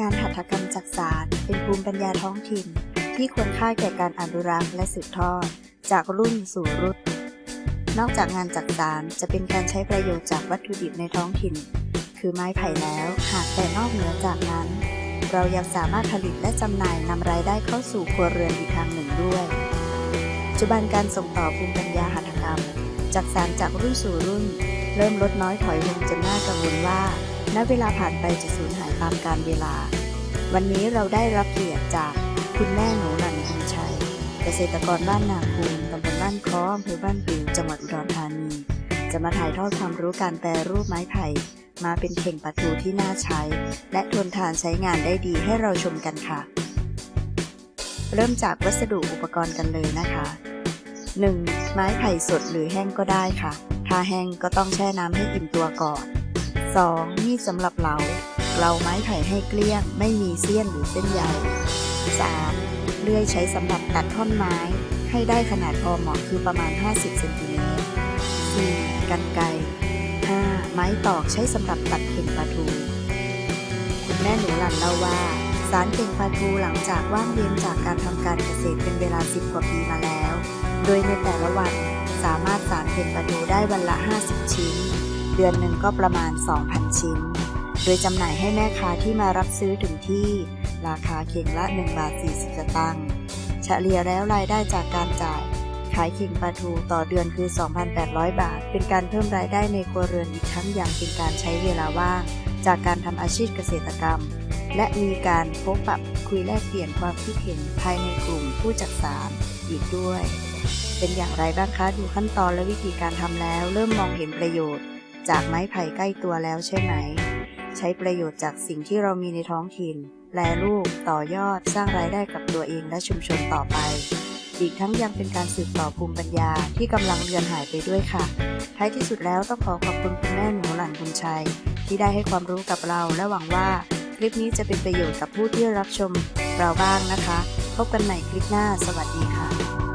งานหัตถกรรมจักสานเป็นภูมิปัญญาท้องถิ่น ที่ควรค่าแก่การอนุรักษ์และสืบทอด จากรุ่นสู่รุ่น นอกจากงานจักสานจะเป็นการใช้ประโยชน์จากวัตถุดิบในท้องถิ่น คือไม้ไผ่แล้ว หากแต่นอกเหนือจากนั้น เรายังสามารถผลิตและจำหน่ายนำรายได้เข้าสู่ครัวเรือนอีกทางหนึ่งด้วยปัจจุบันการส่งต่อภูมิปัญญาหัตถกรรม จากสานจากรุ่นสู่รุ่น เริ่มลดน้อยถอยลงจนน่ากังวลว่า ณเวลาผ่านไปจะสูญหายตามกาลเวลา วันนี้เราได้รับเกียรติจากคุณแม่หนูหลันคุณชัย เกษตรกรบ้านนาคูนตำบลบ้านค้ออำเภอบ้านปิวจังหวัดอุดรธานี จะมาถ่ายทอดความรู้การแปรรูปไม้ไผ่มาเป็นเข่งปลาทูที่น่าใช้ และทนทานใช้งานได้ดีให้เราชมกันค่ะ เริ่มจากวัสดุอุปกรณ์กันเลยนะคะ 1. ไม้ไผ่สดหรือแห้งก็ได้ค่ะ ถ้าแห้งก็ต้องแช่น้ำให้อิ่มตัวก่อน 2. มีดสำหรับเหลาเกลาไม้ไผ่ให้เกลี้ยง ไม่มีเสี้ยนหรือเส้นใย 3. เลื่อยใช้สำหรับตัดท่อนไม้ ให้ได้ขนาดพอเหมาะคือประมาณ 50เซนติเมตร 4. กันไกร 5. ไม้ตอกใช้สำหรับตัดเข่งปลาทูคุณแม่หนูหลันเล่าว่า สารเข่งปลาทูหลังจากว่างเว้นจากการทำการเกษตรเป็นเวลา 10 กว่าปีมาแล้ว โดยในแต่ละวันสามารถสารเข่งปลาทูได้วันละ 50 ชิ้น เดือนหนึ่งก็ประมาณ 2,000 ชิ้น โดยจำหน่ายให้แม่ค้าที่มารับซื้อถึงที่ ราคาเข่งละ 1 บาท 40สตางค์เฉลี่ยแล้วรายได้จากการจ่าย ขายเข่งปลาทูต่อเดือนคือ 2,800 บาท เป็นการเพิ่มรายได้ในครัวเรือนอีกทั้งยังเป็นการใช้เวลาว่าง จากการทำอาชีพเกษตรกรรม และมีการพบปะคุยแลกเปลี่ยนความคิดเห็นภายในกลุ่มผู้จักสานอีกด้วยเป็นอย่างไรบ้างคะ ดูขั้นตอนและวิธีการทำแล้ว เริ่มมองเห็นประโยชน์ จากไม้ไผ่ใกล้ตัวแล้วใช่ไหม ใช้ประโยชน์จากสิ่งที่เรามีในท้องถิ่นแปลรูปต่อยอดสร้างรายได้กับตัวเองและชุมชนต่อไป อีกทั้งยังเป็นการสืบต่อภูมิปัญญาที่กำลังเลือนหายไปด้วยค่ะ ท้ายที่สุดแล้วต้องขอขอบคุณคุณแม่หนูหลันบุญชัย ที่ได้ให้ความรู้กับเราและหวังว่า คลิปนี้จะเป็นประโยชน์กับผู้ที่รับชมเราบ้างนะคะ พบกันใหม่คลิปหน้า สวัสดีค่ะ